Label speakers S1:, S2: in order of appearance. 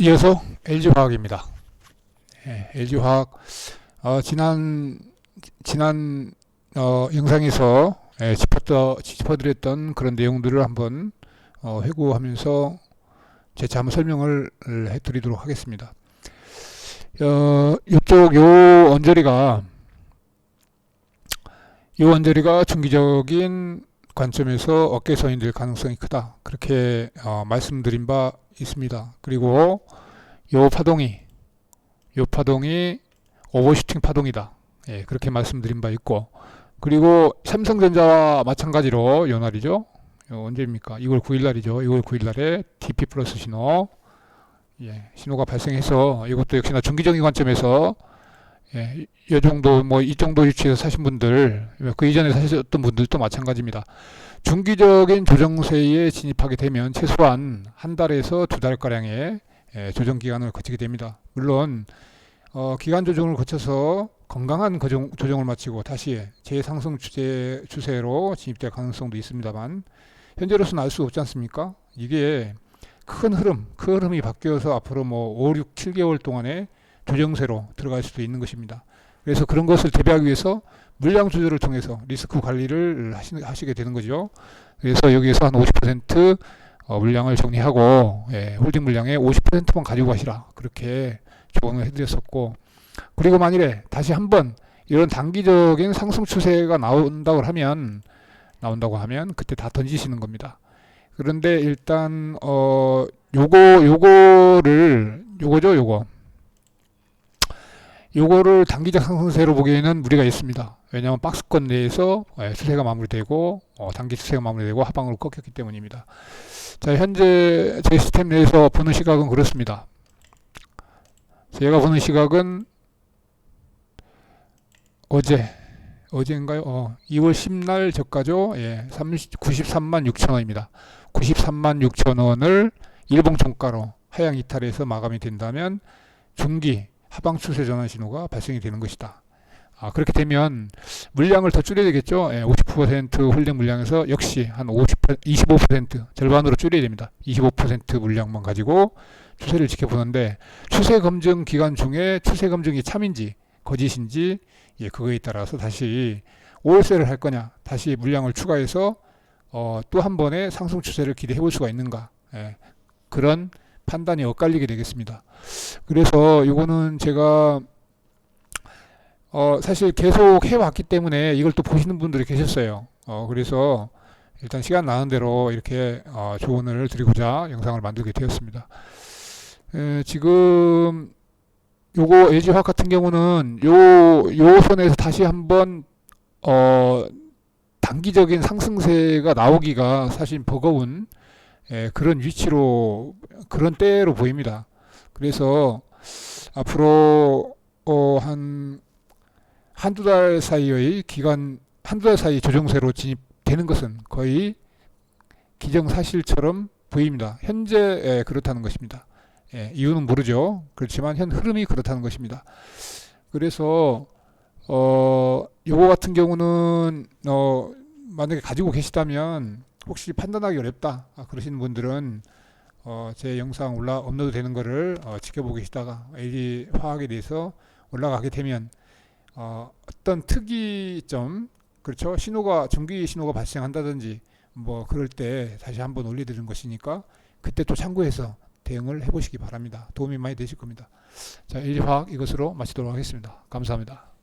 S1: 이어서 LG화학입니다. 예, LG화학 어, 지난 지난 어, 영상에서 예, 짚었더, 짚어드렸던 그런 내용들을 한번 어, 회고하면서 재차 한번 설명을 해드리도록 하겠습니다. 어, 이쪽 요 언저리가 이 언저리가 중기적인 관점에서 어깨선이 될 가능성이 크다. 그렇게 어, 말씀드린 바 있습니다. 그리고 요 파동이 요 파동이 오버슈팅 파동이다. 예, 그렇게 말씀드린 바 있고 그리고 삼성전자와 마찬가지로 요 날이죠. 요 언제입니까? 2월 9일 날이죠. 2월 9일 날에 DP 플러스 신호 예, 신호가 발생해서 이것도 역시나 중기적인 관점에서 예, 이 정도 뭐 이 정도 위치에서 사신 분들 그 이전에 사셨던 분들도 마찬가지입니다. 중기적인 조정세에 진입하게 되면 최소한 한 달에서 두 달 가량의 예, 조정 기간을 거치게 됩니다. 물론 어, 기간 조정을 거쳐서 건강한 거정, 조정을 마치고 다시 재상승 추세, 추세로 진입될 가능성도 있습니다만 현재로서는 알 수 없지 않습니까? 이게 큰 흐름, 큰 흐름이 바뀌어서 앞으로 뭐 5, 6, 7개월 동안에 조정세로 들어갈 수도 있는 것입니다. 그래서 그런 것을 대비하기 위해서 물량 조절을 통해서 리스크 관리를 하시, 게 되는 거죠. 그래서 여기에서 한 50% 어, 물량을 정리하고 예, 홀딩 물량의 50%만 가지고 가시라 그렇게 조언을 해드렸었고 그리고 만일에 다시 한번 이런 단기적인 상승 추세가 나온다고 하면 나온다고 하면 그때 다 던지시는 겁니다. 그런데 일단 어 요거 요거를 요거죠 요거 요거를 단기적 상승세로 보기에는 무리가 있습니다. 왜냐하면 박스권 내에서 예, 추세가 마무리되고 어, 단기 추세가 마무리되고 하방으로 꺾였기 때문입니다. 자 현재 제 시스템 내에서 보는 시각은 그렇습니다. 제가 보는 시각은 어제 어제인가요? 어, 2월 10날 저가죠. 예, 30, 93만 6천 원입니다. 93만 6천 원을 일봉 종가로 하향 이탈해서 마감이 된다면 중기 하방 추세 전환 신호가 발생이 되는 것이다. 아, 그렇게 되면 물량을 더 줄여야 되겠죠. 예, 50% 홀딩 물량에서 역시 한 50, 25% 절반으로 줄여야 됩니다. 25% 물량만 가지고 추세를 지켜보는데 추세 검증 기간 중에 추세 검증이 참인지 거짓인지 예, 그거에 따라서 다시 월세를 할 거냐 다시 물량을 추가해서 어, 또 한 번의 상승 추세를 기대해 볼 수가 있는가 예, 그런 판단이 엇갈리게 되겠습니다. 그래서 이거는 제가 어, 사실 계속 해왔기 때문에 이걸 또 보시는 분들이 계셨어요. 어, 그래서 일단 시간 나는 대로 이렇게 어, 조언을 드리고자 영상을 만들게 되었습니다. 에, 지금 요거 LG화학 같은 경우는 요, 요 선에서 다시 한번 어, 단기적인 상승세가 나오기가 사실 버거운 예, 그런 위치로 그런 때로 보입니다. 그래서 앞으로 어, 한 한두 달 사이의 기간 한두 달 사이 조정세로 진입되는 것은 거의 기정사실처럼 보입니다. 현재 예, 그렇다는 것입니다. 예, 이유는 모르죠. 그렇지만 현 흐름이 그렇다는 것입니다. 그래서 어 요거 같은 경우는 어 만약에 가지고 계시다면 혹시 판단하기 어렵다 아, 그러시는 분들은 어, 제 영상 올라 업로드 되는 거를 어, 지켜보고 계시다가 LG 화학에 대해서 올라가게 되면 어, 어떤 특이점 그렇죠 신호가 중기 신호가 발생한다든지 뭐 그럴 때 다시 한번 올려드리는 것이니까 그때 또 참고해서 대응을 해보시기 바랍니다. 도움이 많이 되실 겁니다. 자, LG 화학 이것으로 마치도록 하겠습니다. 감사합니다.